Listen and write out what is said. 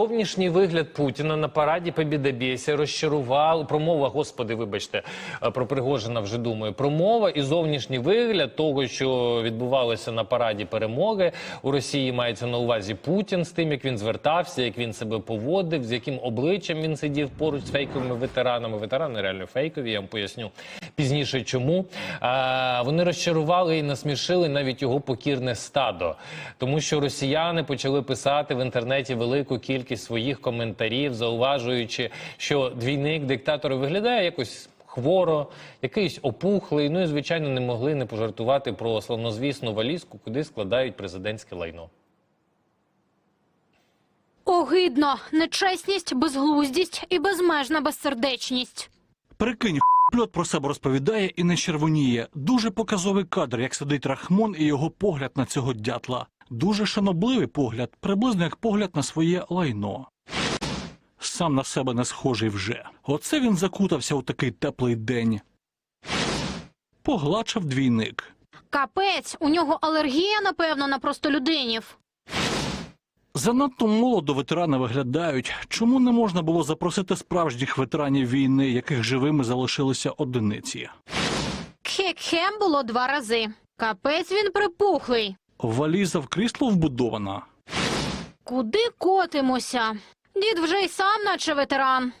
Зовнішній вигляд Путіна на параді Побєдобєсі розчарував промова, господи, вибачте, е, про Пригожина вже думаю. Промова і зовнішній вигляд того, що відбувалося на параді перемоги у Росії, мається на увазі Путін з тим, як він звертався, як він себе поводив, з яким обличчям він сидів поруч з фейковими ветеранами. Ветерани реально фейкові. Я вам поясню пізніше, чому а, вони розчарували і насмішили навіть його покірне стадо, тому що росіяни почали писати в інтернеті велику кількість своїх коментарів, зауважуючи, що двійник диктатора виглядає якось. Хворо, якийсь опухлий. Ну і звичайно не могли не пожартувати про славнозвісну валізку, куди складають президентське лайно. Огидно, нечесність, безглуздість і безмежна безсердечність. Прикинь, пльот про себе розповідає і не червоніє. Дуже показовий кадр, як сидить Рахмон і його погляд на цього дятла. Дуже шанобливий погляд, приблизно як погляд на своє лайно. Сам на себе не схожий вже. Оце він закутався у такий теплий день. Погладшав двійник. Капець, у нього алергія, напевно, на простолюдинів. Занадто молодо ветерани виглядають. Чому не можна було запросити справжніх ветеранів війни, яких живими залишилися одиниці? Кхе-кхем було два рази. Капець він припухлий. Валіза в крісло вбудована. Куди котимося? Дід вже й сам, наче ветеран.